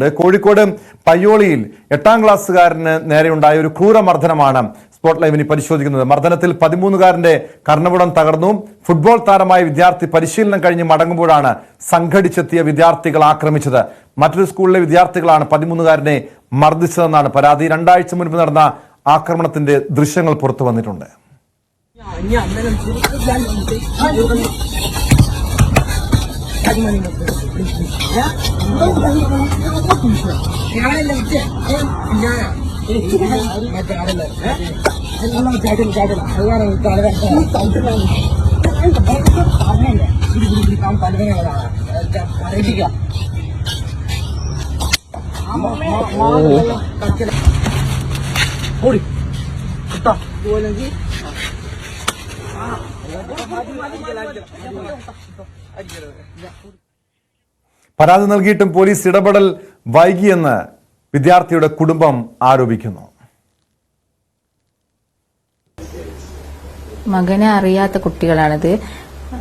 കോഴിക്കോട് പയ്യോളിയിൽ എട്ടാം ക്ലാസ്സുകാരന് നേരെയുണ്ടായ ഒരു ക്രൂരമർദ്ദനമാണ് സ്പോട്ട് ലൈവിനി പരിശോധിക്കുന്നത്. മർദ്ദനത്തിൽ പതിമൂന്നുകാരന്റെ കർണപുടം തകർന്നു. ഫുട്ബോൾ താരമായ വിദ്യാർത്ഥി പരിശീലനം കഴിഞ്ഞ് മടങ്ങുമ്പോഴാണ് സംഘടിച്ചെത്തിയ വിദ്യാർത്ഥികൾ ആക്രമിച്ചത്. മറ്റൊരു സ്കൂളിലെ വിദ്യാർത്ഥികളാണ് പതിമൂന്നുകാരനെ മർദ്ദിച്ചതെന്നാണ് പരാതി. രണ്ടാഴ്ച മുൻപ് നടന്ന ആക്രമണത്തിന്റെ ദൃശ്യങ്ങൾ പുറത്തു വന്നിട്ടുണ്ട്. ഓടി കിട്ടാ പരാതി നൽകിയിട്ടും പോലീസ് ഇടപെടൽ വൈകിയെന്ന് വിദ്യാർത്ഥിയുടെ കുടുംബം ആരോപിക്കുന്നു. മകനെ അറിയാത്ത കുട്ടികളാണിത്.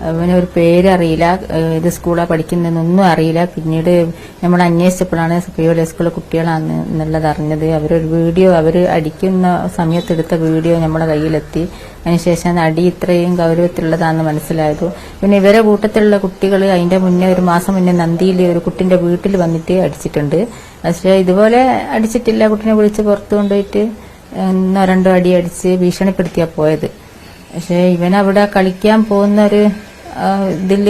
അവന് ഒരു പേരറിയില്ല. ഏത് സ്കൂളാണ് പഠിക്കുന്നതെന്നൊന്നും അറിയില്ല. പിന്നീട് നമ്മൾ അന്വേഷിച്ചപ്പോഴാണ് പിയോലെ സ്കൂളിലെ കുട്ടികളാണ് എന്നുള്ളത് അറിഞ്ഞത്. അവരൊരു വീഡിയോ അവർ അടിക്കുന്ന സമയത്തെടുത്ത വീഡിയോ നമ്മുടെ കയ്യിലെത്തി. അതിനുശേഷം അടി ഇത്രയും ഗൗരവത്തിലുള്ളതാണെന്ന് മനസ്സിലായതു. പിന്നെ ഇവരെ കൂട്ടത്തിലുള്ള കുട്ടികൾ അതിന്റെ മുന്നേ ഒരു മാസം മുന്നേ നന്ദിയിൽ ഒരു കുട്ടിന്റെ വീട്ടിൽ വന്നിട്ട് അടിച്ചിട്ടുണ്ട്. പക്ഷേ ഇതുപോലെ അടിച്ചിട്ടില്ല. കുട്ടിനെ വിളിച്ച് പുറത്തു കൊണ്ടുപോയിട്ട് ഒന്നോ രണ്ടോ അടി അടിച്ച് ഭീഷണിപ്പെടുത്തിയാ പോയത്. പക്ഷെ ഇവൻ അവിടെ കളിക്കാൻ പോകുന്ന ഒരു ഇതിൽ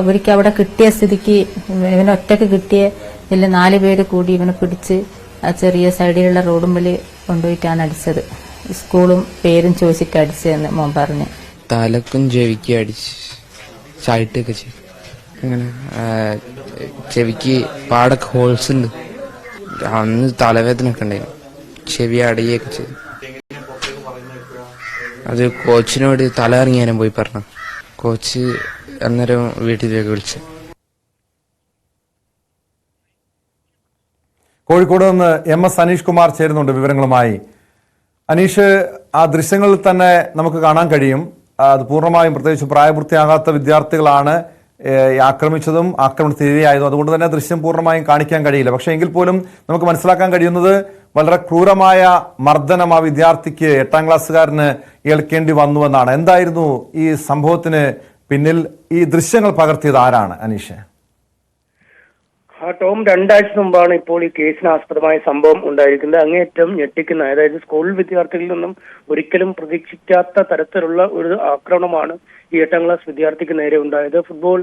അവർക്ക് അവിടെ കിട്ടിയ സ്ഥിതിക്ക് ഇവൻ ഒറ്റയ്ക്ക് കിട്ടിയ ഇതിൽ നാല് പേര് കൂടി ഇവനെ പിടിച്ച് ആ ചെറിയ സൈഡിലുള്ള റോഡും വഴി കൊണ്ടുപോയിട്ടാണ് അടിച്ചത്. സ്കൂളും പേരും ചോദിച്ചിട്ട് അടിച്ചതെന്ന് മോൻ പറഞ്ഞു. തലക്കും ചെവിക്ക് അടിച്ച് ചായിട്ടൊക്കെ ചെയ്തു. ചെവിക്ക് പാടൊക്കെ ഹോൾസ് ഉണ്ട്. അന്ന് തലവേദന ഒക്കെ ഉണ്ടായിരുന്നു. ചെവി അടയൊക്കെ ചെയ്തു. അത് കോച്ചിനോട് തല ഇറങ്ങിയാനും പോയി പറഞ്ഞു. കോച്ച് അന്നേരം വീട്ടിലേക്ക് വിളിച്ചു. കോഴിക്കോട് നിന്ന് എം എസ് അനീഷ് കുമാർ ചേരുന്നുണ്ട് വിവരങ്ങളുമായി. അനീഷ് ആ ദൃശ്യങ്ങളിൽ തന്നെ നമുക്ക് കാണാൻ കഴിയും. അത് പൂർണമായും പ്രത്യേകിച്ച് പ്രായപൂർത്തിയാകാത്ത വിദ്യാർത്ഥികളാണ് ആക്രമിച്ചതും ആക്രമണത്തിന് ഇരയായതും അതുകൊണ്ട് തന്നെ ദൃശ്യം പൂർണമായും കാണിക്കാൻ കഴിയില്ല. പക്ഷേ എങ്കിൽ പോലും നമുക്ക് മനസ്സിലാക്കാൻ കഴിയുന്നത് വളരെ ക്രൂരമായ മർദ്ദനം ആ വിദ്യാർത്ഥിക്ക് എട്ടാം ക്ലാസ്സുകാരന് ഏൽക്കേണ്ടി വന്നുവെന്നാണ്. എന്തായിരുന്നു ഈ സംഭവത്തിന് പിന്നിൽ ഈ ദൃശ്യങ്ങൾ പകർത്തിയത് ആരാണ് അനീഷ്? ടോം രണ്ടാഴ്ച മുമ്പാണ് ഇപ്പോൾ ഈ കേസിന് ആസ്പദമായ സംഭവം ഉണ്ടായിരിക്കുന്നത്. അങ്ങേയറ്റം ഞെട്ടിക്കുന്ന അതായത് സ്കൂൾ വിദ്യാർത്ഥികളിൽ നിന്നും ഒരിക്കലും പ്രതീക്ഷിക്കാത്ത തരത്തിലുള്ള ഒരു ആക്രമണമാണ് ഈ എട്ടാം ക്ലാസ് വിദ്യാർത്ഥിക്ക് നേരെ ഉണ്ടായത്. ഫുട്ബോൾ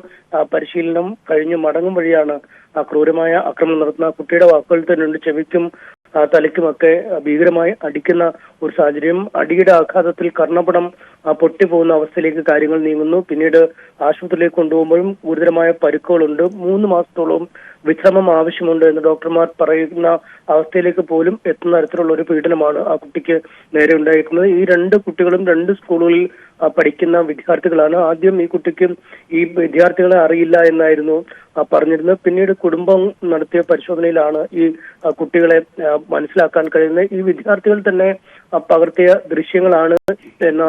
പരിശീലനം കഴിഞ്ഞ് മടങ്ങും വഴിയാണ് ആ ക്രൂരമായ ആക്രമണം നടത്തുന്ന കുട്ടിയുടെ വാക്കുകൾ തന്നെയുണ്ട് ചെവിക്കും തലയ്ക്കുമൊക്കെ ഭീകരമായി അടിക്കുന്ന ഒരു സാഹചര്യം. അടിയുടെ ആഘാതത്തിൽ കർണപടം പൊട്ടിപ്പോകുന്ന അവസ്ഥയിലേക്ക് കാര്യങ്ങൾ നീങ്ങുന്നു. പിന്നീട് ആശുപത്രിയിലേക്ക് കൊണ്ടുപോകുമ്പോഴും ഗുരുതരമായ പരുക്കുകളുണ്ട്. മൂന്ന് മാസത്തോളം വിശ്രമം ആവശ്യമുണ്ട് എന്ന് ഡോക്ടർമാർ പറയുന്ന അവസ്ഥയിലേക്ക് പോലും എത്തുന്ന തരത്തിലുള്ള ഒരു പീഡനമാണ് ആ കുട്ടിക്ക് നേരെ ഉണ്ടായിരിക്കുന്നത്. ഈ രണ്ട് കുട്ടികളും രണ്ട് സ്കൂളുകളിൽ പഠിക്കുന്ന വിദ്യാർത്ഥികളാണ്. ആദ്യം ഈ കുട്ടിക്ക് ഈ വിദ്യാർത്ഥികളെ അറിയില്ല എന്നായിരുന്നു പറഞ്ഞിരുന്നത്. പിന്നീട് കുടുംബം നടത്തിയ പരിശോധനയിലാണ് ഈ കുട്ടികളെ മനസ്സിലാക്കാൻ കഴിയുന്നത്. ഈ വിദ്യാർത്ഥികൾ തന്നെ പകർത്തിയ ദൃശ്യങ്ങളാണ് എന്ന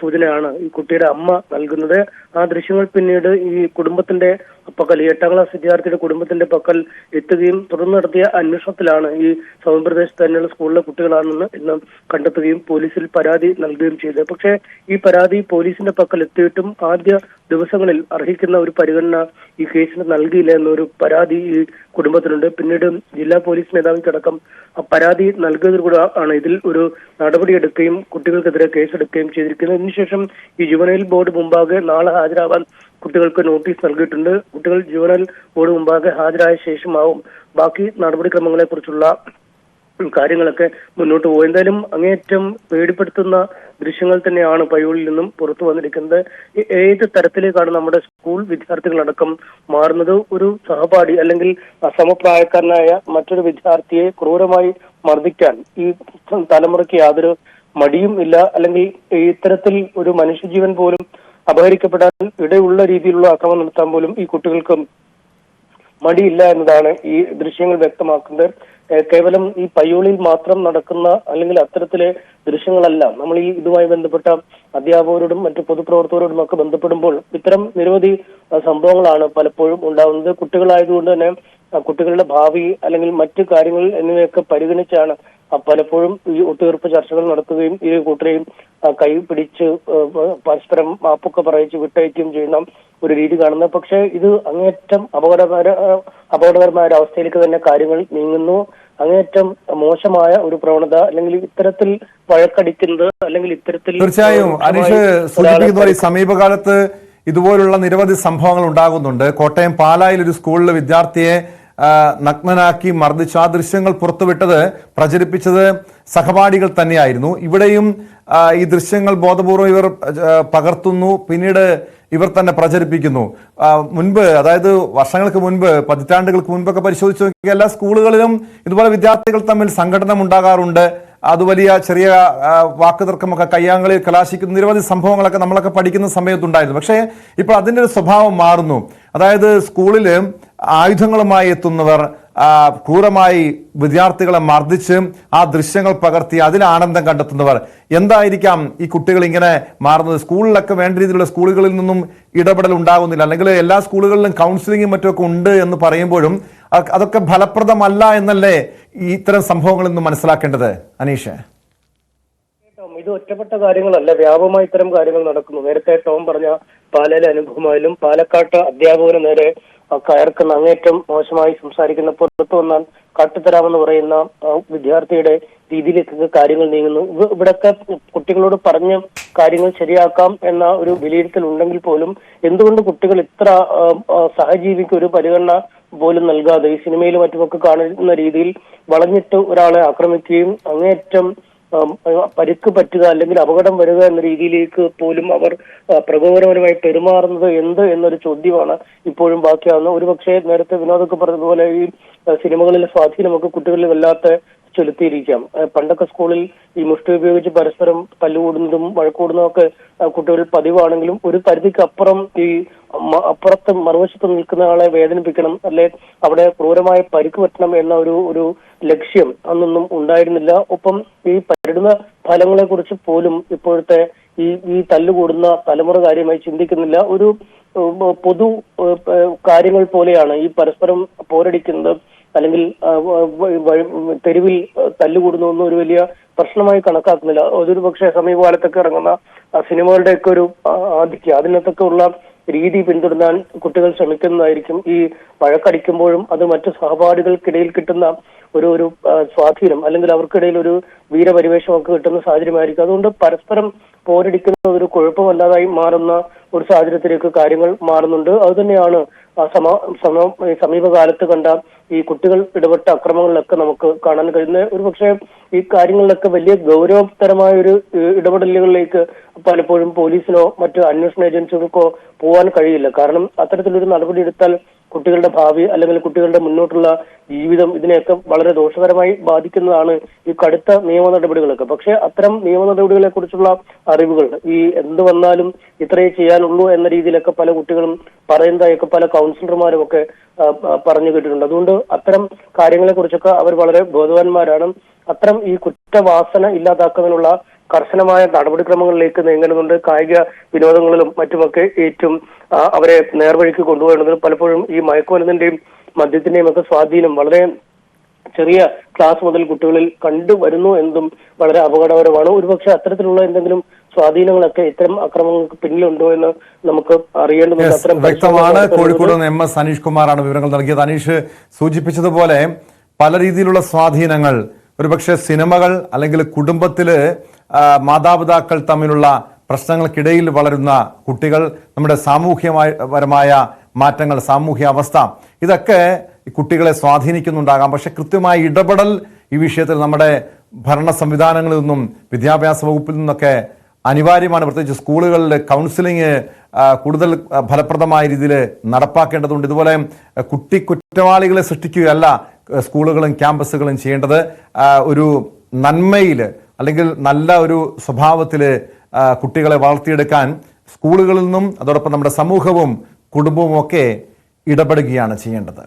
സൂചനയാണ് ഈ കുട്ടിയുടെ അമ്മ നൽകുന്നത്. ആ ദൃശ്യങ്ങൾ പിന്നീട് ഈ കുടുംബത്തിന്റെ പക്കൽ എട്ടാം ക്ലാസ് വിദ്യാർത്ഥിയുടെ കുടുംബത്തിന്റെ പക്കൽ എത്തുകയും തുടർന്ന് നടത്തിയ അന്വേഷണത്തിലാണ് ഈ സമപ്രദേശത്ത് തന്നെയുള്ള സ്കൂളിലെ കുട്ടികളാണെന്ന് ഇന്ന് കണ്ടെത്തുകയും പോലീസിൽ പരാതി നൽകുകയും ചെയ്തത്. പക്ഷേ ഈ പരാതി പോലീസിന്റെ പക്കൽ എത്തിയിട്ടും ആദ്യ ദിവസങ്ങളിൽ അർഹിക്കുന്ന ഒരു പരിഗണന ഈ കേസിന് നൽകിയില്ല എന്നൊരു പരാതി ഈ കുടുംബത്തിനുണ്ട്. പിന്നീട് ജില്ലാ പോലീസ് മേധാവിക്കടക്കം ആ പരാതി നൽകിയതിൽ കൂടെ ആണ് ഇതിൽ ഒരു നടപടിയെടുക്കുകയും കുട്ടികൾക്കെതിരെ കേസെടുക്കുകയും ചെയ്തിരിക്കുന്നത്. അതിനുശേഷം ഈ ജുവനൈൽ ബോർഡ് മുമ്പാകെ നാളെ ഹാജരാവാൻ കുട്ടികൾക്ക് നോട്ടീസ് നൽകിയിട്ടുണ്ട്. കുട്ടികൾ ജുവനൈൽ ബോർഡ് മുമ്പാകെ ഹാജരായ ശേഷമാവും ബാക്കി നടപടിക്രമങ്ങളെ കുറിച്ചുള്ള കാര്യങ്ങളൊക്കെ മുന്നോട്ട് പോകും. എന്തായാലും അങ്ങേയറ്റം പേടിപ്പെടുത്തുന്ന ദൃശ്യങ്ങൾ തന്നെയാണ് പയ്യൂരിൽ നിന്നും പുറത്തു വന്നിരിക്കുന്നത്. ഏത് തരത്തിലേക്കാണ് നമ്മുടെ സ്കൂൾ വിദ്യാർത്ഥികളടക്കം മാറുന്നത്? ഒരു സഹപാഠി അല്ലെങ്കിൽ സമപ്രായക്കാരനായ മറ്റൊരു വിദ്യാർത്ഥിയെ ക്രൂരമായി മർദ്ദിക്കാൻ ഈ തലമുറയ്ക്ക് യാതൊരു മടിയും ഇല്ല. അല്ലെങ്കിൽ ഇത്തരത്തിൽ ഒരു മനുഷ്യജീവൻ പോലും അപഹരിക്കപ്പെടാൻ ഇടയുള്ള രീതിയിലുള്ള അക്രമം നടത്താൻ പോലും ഈ കുട്ടികൾക്ക് മടിയില്ല എന്നതാണ് ഈ ദൃശ്യങ്ങൾ വ്യക്തമാക്കുന്നത്. കേവലം ഈ പയ്യോളിയിൽ മാത്രം നടക്കുന്ന അല്ലെങ്കിൽ അത്തരത്തിലെ ദൃശ്യങ്ങളല്ല നമ്മൾ ഈ ഇതുമായി ബന്ധപ്പെട്ട അധ്യാപകരോടും മറ്റു പൊതുപ്രവർത്തകരോടും ഒക്കെ ബന്ധപ്പെടുമ്പോൾ ഇത്തരം നിരവധി സംഭവങ്ങളാണ് പലപ്പോഴും ഉണ്ടാകുന്നത്. കുട്ടികളായതുകൊണ്ട് തന്നെ കുട്ടികളുടെ ഭാവി അല്ലെങ്കിൽ മറ്റു കാര്യങ്ങൾ എന്നിവയൊക്കെ പരിഗണിച്ചാണ് പലപ്പോഴും ഈ ഒത്തുതീർപ്പ് ചർച്ചകൾ നടത്തുകയും ഈ കൂട്ടരെയും കൈ പിടിച്ച് പരസ്പരം മാപ്പൊക്കെ പറയിച്ച് വിട്ടയക്കുകയും ചെയ്യുന്ന ഒരു രീതി കാണുന്നത്. പക്ഷേ ഇത് അങ്ങേറ്റം അപകടകര അപകടകരമായ ഒരു അവസ്ഥയിലേക്ക് തന്നെ കാര്യങ്ങൾ നീങ്ങുന്നു. അങ്ങേറ്റം മോശമായ ഒരു പ്രവണത അല്ലെങ്കിൽ ഇത്തരത്തിൽ വഴക്കടിക്കുന്നത് അല്ലെങ്കിൽ ഇത്തരത്തിൽ തീർച്ചയായും അനീഷ് ഒരാളെ സൂചിപ്പിക്കുന്ന സമീപകാലത്ത് ഇതുപോലുള്ള നിരവധി സംഭവങ്ങൾ ഉണ്ടാകുന്നുണ്ട്. കോട്ടയം പാലായിൽ ഒരു സ്കൂളിലെ വിദ്യാർത്ഥിയെ നഗ്നനാക്കി മർദ്ദിച്ചു ആ ദൃശ്യങ്ങൾ പുറത്തുവിട്ടത് പ്രചരിപ്പിച്ചത് സഹപാഠികൾ തന്നെയായിരുന്നു. ഇവിടെയും ഈ ദൃശ്യങ്ങൾ ബോധപൂർവം ഇവർ പകർത്തുന്നു. പിന്നീട് ഇവർ തന്നെ പ്രചരിപ്പിക്കുന്നു. മുൻപ് അതായത് വർഷങ്ങൾക്ക് മുൻപ് പതിറ്റാണ്ടുകൾക്ക് മുൻപൊക്കെ പരിശോധിച്ച് നോക്കിയാൽ എല്ലാ സ്കൂളുകളിലും ഇതുപോലെ വിദ്യാർത്ഥികൾ തമ്മിൽ സംഘടന ഉണ്ടാകാറുണ്ട് അത് വലിയ ചെറിയ വാക്കുതർക്കമൊക്കെ കയ്യാങ്കളിൽ കലാശിക്കുന്ന നിരവധി സംഭവങ്ങളൊക്കെ നമ്മളൊക്കെ പഠിക്കുന്ന സമയത്തുണ്ടായിരുന്നു. പക്ഷേ ഇപ്പോൾ അതിന്റെ ഒരു സ്വഭാവം മാറുന്നു. അതായത് സ്കൂളിൽ ആയുധങ്ങളുമായി എത്തുന്നവർ ക്രൂരമായി വിദ്യാർത്ഥികളെ മർദ്ദിച്ച് ആ ദൃശ്യങ്ങൾ പകർത്തി അതിൽ ആനന്ദം കണ്ടെത്തുന്നവർ. എന്തായിരിക്കാം ഈ കുട്ടികൾ ഇങ്ങനെ മാറുന്നത്? സ്കൂളിലൊക്കെ വേണ്ട രീതിയിലുള്ള സ്കൂളുകളിൽ നിന്നും ഇടപെടൽ ഉണ്ടാകുന്നില്ല. അല്ലെങ്കിൽ എല്ലാ സ്കൂളുകളിലും കൗൺസിലിങ്ങും മറ്റുമൊക്കെ ഉണ്ട് എന്ന് പറയുമ്പോഴും അതൊക്കെ ഫലപ്രദമല്ല എന്നല്ലേ ഇത്തരം സംഭവങ്ങളിൽ നിന്ന് മനസ്സിലാക്കേണ്ടത്? അനീഷ്. ഇത് ഒറ്റപ്പെട്ട കാര്യങ്ങളല്ല. വ്യാപകമായി ഇത്തരം കാര്യങ്ങൾ നടക്കുന്നു. നേരത്തെ ടോം പറഞ്ഞ പാലയിലെ അനുഭവമായാലും പാലക്കാട്ട് അധ്യാപകന് നേരെ കയർക്കുന്ന അങ്ങേറ്റം മോശമായി സംസാരിക്കുന്ന പുറത്തു വന്നാൽ കാട്ടുതരാമെന്ന് പറയുന്ന വിദ്യാർത്ഥിയുടെ രീതിയിലേക്ക് കാര്യങ്ങൾ നീങ്ങുന്നു. ഇവ- ഇവിടൊക്കെ കുട്ടികളോട് പറഞ്ഞ് കാര്യങ്ങൾ ശരിയാക്കാം എന്ന ഒരു വിലയിരുത്തൽ ഉണ്ടെങ്കിൽ പോലും എന്തുകൊണ്ട് കുട്ടികൾ ഇത്ര സഹജീവിക്ക് ഒരു പരിഗണന പോലും നൽകാതെ ഈ സിനിമയിലും മറ്റുമൊക്കെ കാണുന്ന രീതിയിൽ വളഞ്ഞിട്ട് ഒരാളെ ആക്രമിക്കുകയും അങ്ങേയറ്റം പരുക്ക് പറ്റുക അല്ലെങ്കിൽ അപകടം വരിക എന്ന രീതിയിലേക്ക് പോലും അവർ പ്രകോപനപരമായി പെരുമാറുന്നത് എന്ത് എന്നൊരു ചോദ്യമാണ് ഇപ്പോഴും ബാക്കിയാവുന്നത്. ഒരുപക്ഷെ നേരത്തെ വിനോദൊക്കെ പറഞ്ഞതുപോലെ ഈ സിനിമകളിലെ സ്വാധീനമൊക്കെ കുട്ടികളിൽ വല്ലാത്ത ചെലുത്തിയിരിക്കാം. പണ്ടൊക്കെ സ്കൂളിൽ ഈ മുഷ്ടി ഉപയോഗിച്ച് പരസ്പരം തല്ലുകൂടുന്നതും വഴക്കൂടുന്നതൊക്കെ കുട്ടികളിൽ പതിവാണെങ്കിലും ഒരു പരിധിക്ക് അപ്പുറം ഈ അപ്പുറത്ത് മറുവശത്ത് നിൽക്കുന്ന ആളെ വേദനിപ്പിക്കണം അല്ലെ അവിടെ ക്രൂരമായ പരിക്ക് പറ്റണം എന്ന ഒരു ഒരു ലക്ഷ്യം അന്നൊന്നും ഉണ്ടായിരുന്നില്ല. ഒപ്പം ഈ പരടുന്ന ഫലങ്ങളെ കുറിച്ച് പോലും ഇപ്പോഴത്തെ ഈ ഈ തല്ലുകൂടുന്ന തലമുറ കാര്യമായി ചിന്തിക്കുന്നില്ല. ഒരു പൊതു കാര്യങ്ങൾ പോലെയാണ് ഈ പരസ്പരം പോരടിക്കുന്നത്. അല്ലെങ്കിൽ തെരുവിൽ തല്ലുകൂടുന്നു ഒന്നും ഒരു വലിയ പ്രശ്നമായി കണക്കാക്കുന്നില്ല. അതൊരു പക്ഷേ സമീപകാലത്തൊക്കെ ഇറങ്ങുന്ന സിനിമകളുടെയൊക്കെ ഒരു ആധിക്യം അതിനകത്തൊക്കെ ഉള്ള രീതി പിന്തുടരാൻ കുട്ടികൾ ശ്രമിക്കുന്നതായിരിക്കും. ഈ വഴക്കടിക്കുമ്പോഴും അത് മറ്റു സഹപാഠികൾക്കിടയിൽ കിട്ടുന്ന ഒരു ഒരു സ്വാധീനം അല്ലെങ്കിൽ അവർക്കിടയിൽ ഒരു വീരപരിവേഷമൊക്കെ കിട്ടുന്ന സാഹചര്യമായിരിക്കും. അതുകൊണ്ട് പരസ്പരം പോരടിക്കുന്ന ഒരു കുഴപ്പമല്ലാതായി മാറുന്ന ഒരു സാഹചര്യത്തിലേക്ക് കാര്യങ്ങൾ മാറുന്നുണ്ട്. അതുതന്നെയാണ് സമ സമ സമീപകാലത്ത് കണ്ട ഈ കുട്ടികൾ ഇടപെട്ട അക്രമങ്ങളിലൊക്കെ നമുക്ക് കാണാൻ കഴിയുന്നത്. ഒരു പക്ഷേ ഈ കാര്യങ്ങളിലൊക്കെ വലിയ ഗൗരവതരമായ ഒരു ഇടപെടലുകളിലേക്ക് പലപ്പോഴും പോലീസിനോ മറ്റു അന്വേഷണ ഏജൻസികൾക്കോ പോകാൻ കഴിയില്ല. കാരണം അത്തരത്തിലൊരു നടപടി എടുത്താൽ കുട്ടികളുടെ ഭാവി അല്ലെങ്കിൽ കുട്ടികളുടെ മുന്നോട്ടുള്ള ജീവിതം ഇതിനെയൊക്കെ വളരെ ദോഷകരമായി ബാധിക്കുന്നതാണ് ഈ കടുത്ത നിയമ നടപടികളൊക്കെ. പക്ഷെ അത്തരം നിയമ നടപടികളെ കുറിച്ചുള്ള അറിവുകൾ ഈ എന്ത് വന്നാലും ഇത്രയേ ചെയ്യാനുള്ളൂ എന്ന രീതിയിലൊക്കെ പല കുട്ടികളും പറയുന്നതായൊക്കെ പല കൗൺസിലർമാരും ഒക്കെ പറഞ്ഞു കേട്ടിട്ടുണ്ട്. അതുകൊണ്ട് അത്തരം കാര്യങ്ങളെ കുറിച്ചൊക്കെ അവർ വളരെ ബോധവാന്മാരാണ്. അത്തരം ഈ കുറ്റവാസന ഇല്ലാതാക്കുന്നതിനുള്ള കർശനമായ നടപടിക്രമങ്ങളിലേക്ക് നീങ്ങുന്നുണ്ട്. കായിക വിനോദങ്ങളിലും മറ്റുമൊക്കെ ഏറ്റവും അവരെ നേർവഴിക്ക് കൊണ്ടുപോകുന്നതിൽ പലപ്പോഴും ഈ മയക്കുമരുന്നിന്റെയും മദ്യത്തിന്റെയും ഒക്കെ സ്വാധീനം വളരെ ചെറിയ ക്ലാസ് മുതൽ കുട്ടികളിൽ കണ്ടുവരുന്നു എന്നതും വളരെ അപകടകരമാണ്. ഒരുപക്ഷെ അത്തരത്തിലുള്ള എന്തെങ്കിലും സ്വാധീനങ്ങളൊക്കെ ഇത്തരം അക്രമങ്ങൾക്ക് പിന്നിലുണ്ടോ എന്ന് നമുക്ക് അറിയേണ്ടതുണ്ട്. വ്യക്തമാണ്. കോഴിക്കോട് എം എസ് അനീഷ് കുമാറാണ് വിവരങ്ങൾ നൽകിയത്. അനീഷ് സൂചിപ്പിച്ചതുപോലെ പല രീതിയിലുള്ള സ്വാധീനങ്ങൾ ഒരുപക്ഷെ സിനിമകൾ അല്ലെങ്കിൽ കുടുംബത്തിൽ മാതാപിതാക്കൾ തമ്മിലുള്ള പ്രശ്നങ്ങൾക്കിടയിൽ വളരുന്ന കുട്ടികൾ നമ്മുടെ സാമൂഹ്യമായ പരമായ മാറ്റങ്ങൾ സാമൂഹ്യ അവസ്ഥ ഇതൊക്കെ കുട്ടികളെ സ്വാധീനിക്കുന്നുണ്ടാകാം. പക്ഷെ കൃത്യമായ ഇടപെടൽ ഈ വിഷയത്തിൽ നമ്മുടെ ഭരണ സംവിധാനങ്ങളിൽ നിന്നും വിദ്യാഭ്യാസ വകുപ്പിൽ നിന്നൊക്കെ അനിവാര്യമാണ്. പ്രത്യേകിച്ച് സ്കൂളുകളിൽ കൗൺസിലിംഗ് കൂടുതൽ ഫലപ്രദമായ രീതിയിൽ നടപ്പാക്കേണ്ടതുണ്ട്. ഇതുപോലെ കുട്ടി കുറ്റവാളികളെ സൃഷ്ടിക്കുകയല്ല സ്കൂളുകളും ക്യാമ്പസുകളും ചെയ്യേണ്ടത് ഒരു നന്മയിൽ അല്ലെങ്കിൽ നല്ല ഒരു സ്വഭാവത്തിൽ കുട്ടികളെ വളർത്തിയെടുക്കാൻ സ്കൂളുകളിൽ നിന്നും അതോടൊപ്പം നമ്മുടെ സമൂഹവും കുടുംബവും ഒക്കെ ഇടപെടുകയാണ് ചെയ്യേണ്ടത്.